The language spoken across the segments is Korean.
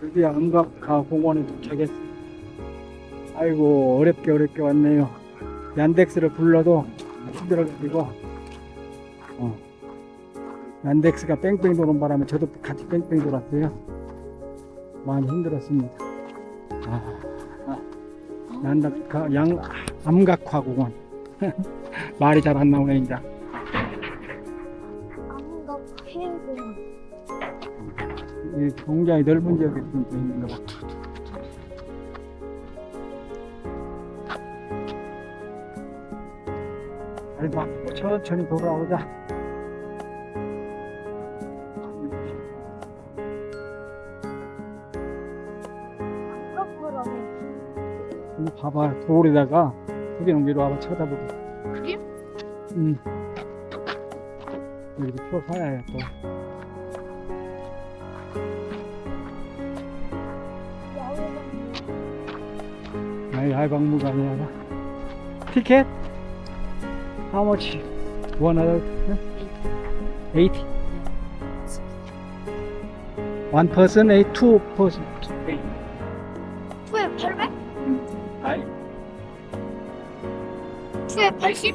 드디어 안각가 공원에 도착했습니다. 아이고 어렵게 어렵게 왔네요. 얀덱스를 불러도 힘들어가지고 어. 얀덱스가 뺑뺑 도는 바람에 저도 같이 뺑뺑 돌았어요. 많이 힘들었습니다. 아, 아. 얀덱가 양 암각화 공원 말이 잘 안 나오네 이제. 아무가 해고 이 굉장히 넓은 지역에 좀 있는 것 같아. 아니, 막 천천히 돌아오자. 이거 봐봐, 돌에다가 그게 위로 와봐 쳐다보고. 그게? 응. 여기도 표 사야 또. 알박무관이야. 티켓? How much? One other? Eighty? One person, eight, two person. Eight. 투에 800? 아니, 투에 80?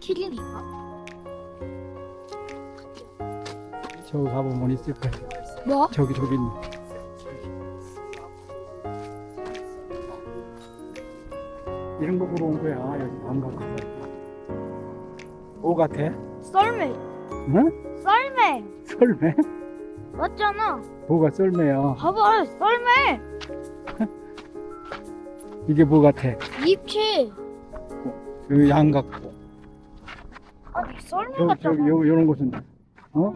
키리니까 저기 가보면 있을 거야. 뭐? 저기, 저기 있네. 이런 거 보러 온 거야. 여기 안 가고. 뭐 같아? 썰매 응? 썰매 썰매? 맞잖아 뭐가 썰매야? 봐봐 썰매 이게 뭐 같아? 입체 여기 양 같고. 아니 썰매 저기, 같잖아 저기, 요, 요런 곳은, 어?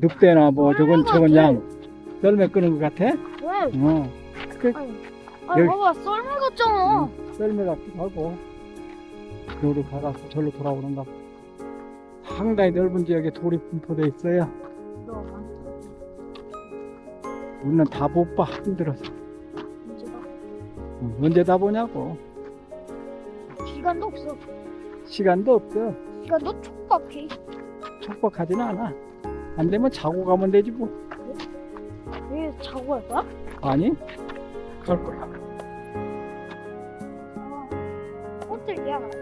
늑대나 뭐, 저건, 썰매 저건 같아. 양. 썰매 끄는 것 같아? 왜? 어. 그, 아니 여기- 봐봐 썰매 같잖아 썰매 같기도 하고. 저로 가가서 절로 돌아오는가. 봐. 상당히 넓은 지역에 돌이 분포돼 있어요. 너 우리는 다 못 봐. 힘들어서. 응, 언제 다 보냐고. 시간도 없어 시간도 없어. 시간도 촉박해 촉박하지는 않아. 안 되면 자고 가면 되지 뭐. 왜 자고 갈 거야? 아니? 갈 거야. 아, 호텔 예약 안 해.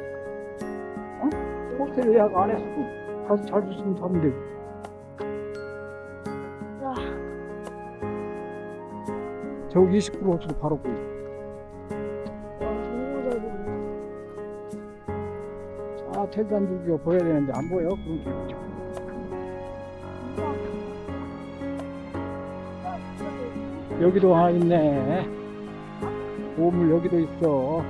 호텔 예약 안 했어. 가서 잘 있으면 자면 되고. 야, 저기 29호수도 바로 보여. 와, 너무 잘 보인다. 아, 태산 줄기가 보여야 되는데 안 보여. 그런 게 없죠. 여기도 하나 있네. 보물 여기도 있어.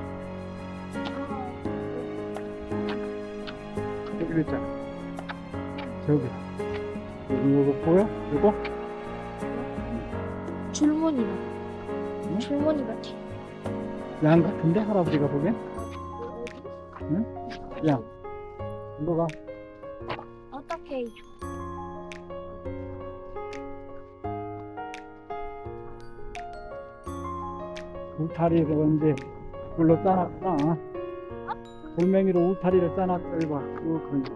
여기도 있잖아. 저기. 여기 이거 보여? 이거? 줄무늬가. 줄무늬 같아. 양 같은데? 할아버지가 보기엔? 양. 이거 가 어떻게 해줘? 울타리를 이제 불로 싸놨구나. 돌멩이로 울타리를 싸놨어. 이봐. 뭐지?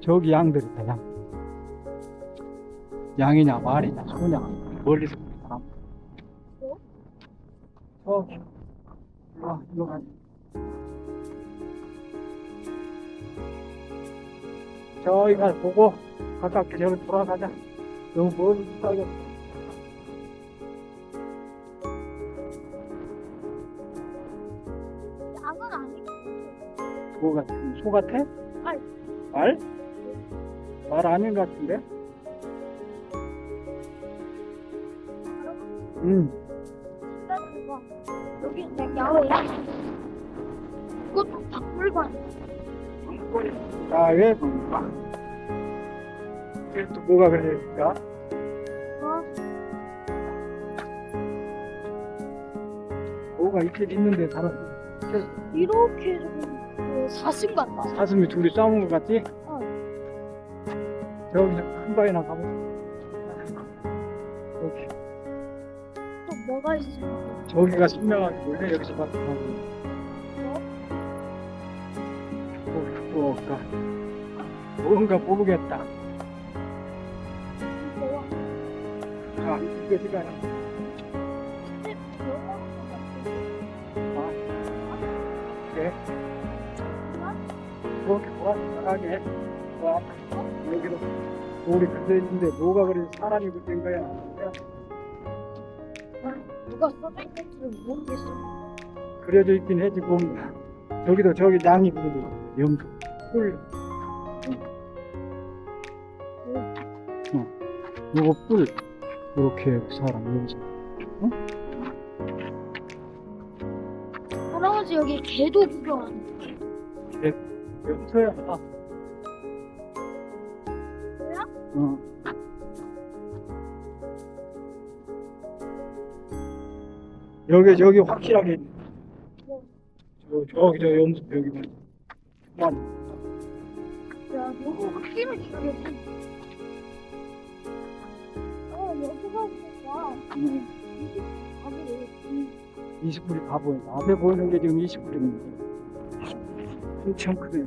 저기 양들 있다, 양. 양이냐, 말이냐, 소냐. 멀리서 저기 가서 보고, 가깝게 저기 돌아가자. 너무 멀리 가겠어. 양은 아니고. 뭐 같아? 소 같아? 말. 말? 말 아닌 것 같은데? 응. 기다려봐. 여기 그냥 야외야. 이것도 박물관. 아, 왜? 이게 또 뭐가 그랬을까? 어? 뭐가 있긴 있는데 살았어. 이렇게 좀 그, 사슴 같다. 사슴이 둘이 싸우는 것 같지? 어. 저기 한 바위나 가보자. 여기. 또 뭐가 있어? 저기가 선명하게 원래 여기서 봤던 뭐가 뭔가 모르겠다. 아, 근데 뭐가 아, 그래. 그렇게 보라색하게 와 여기도 돌이 그대 있는데 뭐가 그래 사람이 그된 거야. 누가 써져 있는지를 모르겠어. 그려져 있긴 해 지금 저기도 저기 그려져 있어. 염소 뿔 어. 요거 뿔 이렇게 사람 염소 할아버지 여기 개도 구경하는. 염소야 아. 뭐야? 어. 여기 여기 확실하게 있네. 뭐? 저 저기 저 염소 여기만 야, 너무 확실히 기억이 어, 여기가 뭐야? 응. 아니, 여기 20불이 가보여. 앞에 보이는 게 지금 20불입니다. 엄청 크네요.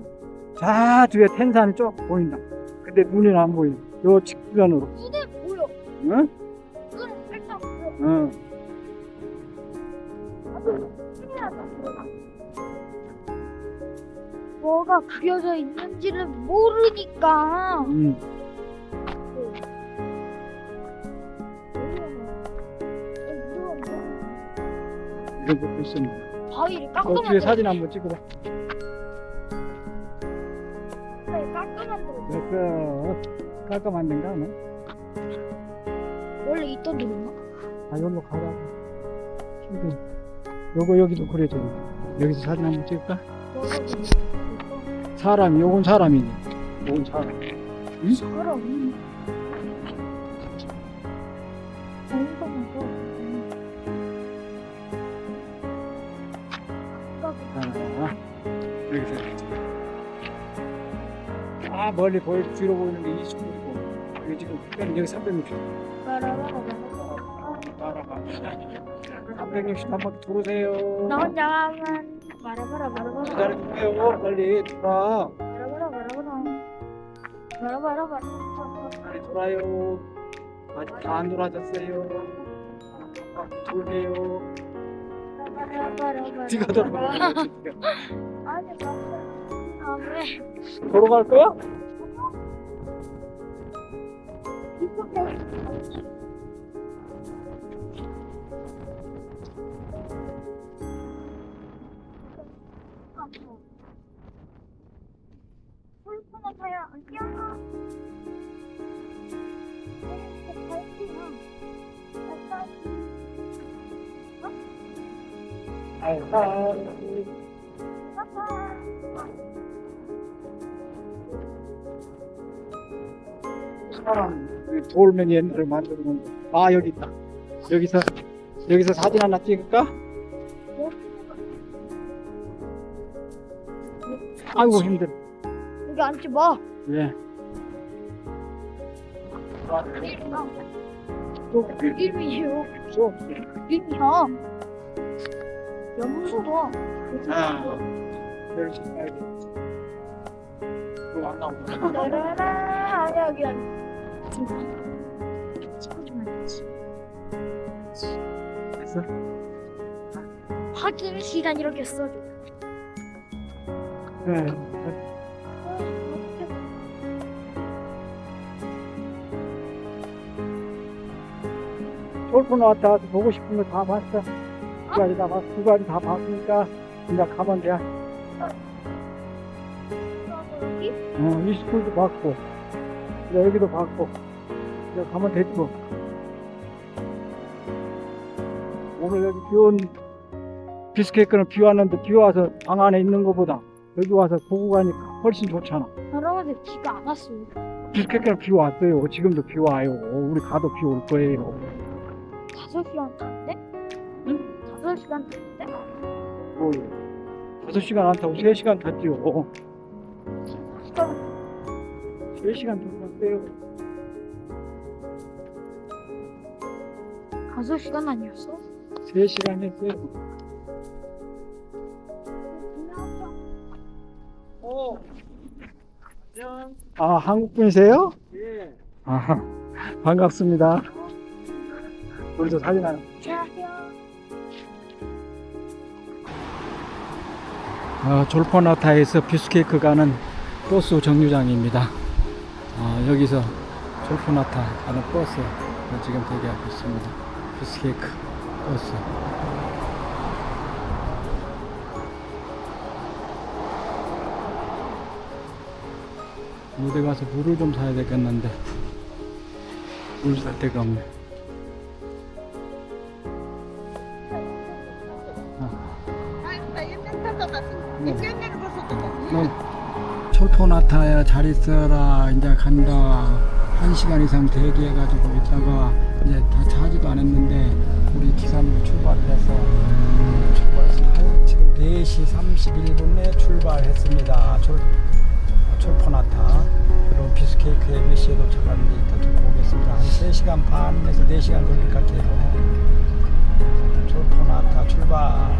자, 뒤에 텐산이 쭉 보인다. 근데 눈이 안 보여. 요 직면으로. 눈에 보여. 응? 눈 살짝 보여. 응. 뭐가 그려져 있는지를 모르니까. 응. 이런 것도 있습니다. 바위를 어, 깎아만 뒤에 사진 한번 찍어봐. 깎아만 들어. 그, 깔까 만든가, 너? 원래 있던 데였나? 아, 여기로 가라. 지금. 요거 여기도 그려져 있네. 여기서 사진 한번 찍을까? 사람이, 요건 사람이네. 요건 사람. 응? 사람. 아, 여기서. 아, 멀리 보여, 뒤로 보이는 게 20분이고. 여기 지금, 여기 360. 따라가. 360 한번 들어오세요. 나 혼자만 말아봐라 말아봐라 기다려주세요. 빨리 돌아. 말아봐라 말아봐라 말아봐라 말아봐라 빨리 돌아요. 아직 다 안 돌아졌어요. 돌게요. 말아봐라 네가 돌아가. 아니 아왜 돌아갈 거야? 이렇게 폴포나 타야 안 뛰어나 이렇게 갈게요 알다. 사람 그 돌멩이 옛날에 건데. 아 여기 있다. 여기서 여기서 사진 하나 찍을까? 아이고 힘들어. 여기 앉지 마 예. 또. 염소다 아. 해야 돼. 안 나온다. 라라라 아니야 여기 아니야 됐어? 확인 시간 이렇게 써줘 네. 돌고 나왔다 와서 보고 싶은 거 다 봤어. 두 가지 다 봤, 두 가지 다 봤으니까 이제 가면 돼. 여기 어, 이 스쿨도 봤고, 이제 여기도 봤고, 이제 가면 되지 뭐. 오늘 여기 비 온, 비스케이크는 비 왔는데 비 와서 방 안에 있는 것보다 여기 와서 보고 가니까 훨씬 좋잖아. 할아버지 비가 안 왔어요 비스케이크는 비 왔어요. 지금도 비 와요. 우리 가도 비 올 거예요. 다섯 시간 탔대? 응? 다섯 시간 탔대? 뭐, 5시간 안 타고 3시간 탔지요. 시간 3시간 탔어요. 다섯 시간 아니었어? 3시간 했어요. 어. 안녕. 아, 한국 분이세요? 예. 아, 반갑습니다. 우리도 사진 하나. 안녕하세요. 어, 졸포나타에서 비스케이크 가는 버스 정류장입니다. 어, 여기서 졸포나타 가는 버스 지금 대기하고 있습니다. 비스케이크 버스. 무대 가서 물을 좀 사야 되겠는데 물 살 데가 없네. 너 철포나타야 잘 있어라. 이제 간다. 한 시간 이상 대기해가지고 있다가 이제 다 차지도 안 했는데 우리 기사님이 출발을 해서 지금 4시 31분에 출발했습니다. 철, 철포나타. 그리고 비스케이크에 몇 시에 도착하는지 이따 듣고 오겠습니다. 한 3시간 반에서 4시간 걸릴 것 같아요 철포나타 출발.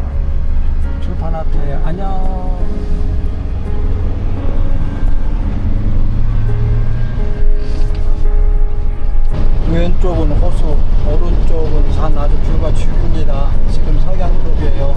출파나타에 안녕 왼쪽은 호수, 오른쪽은 산 아주 뷰가 죽입니다. 지금 서양 쪽이에요.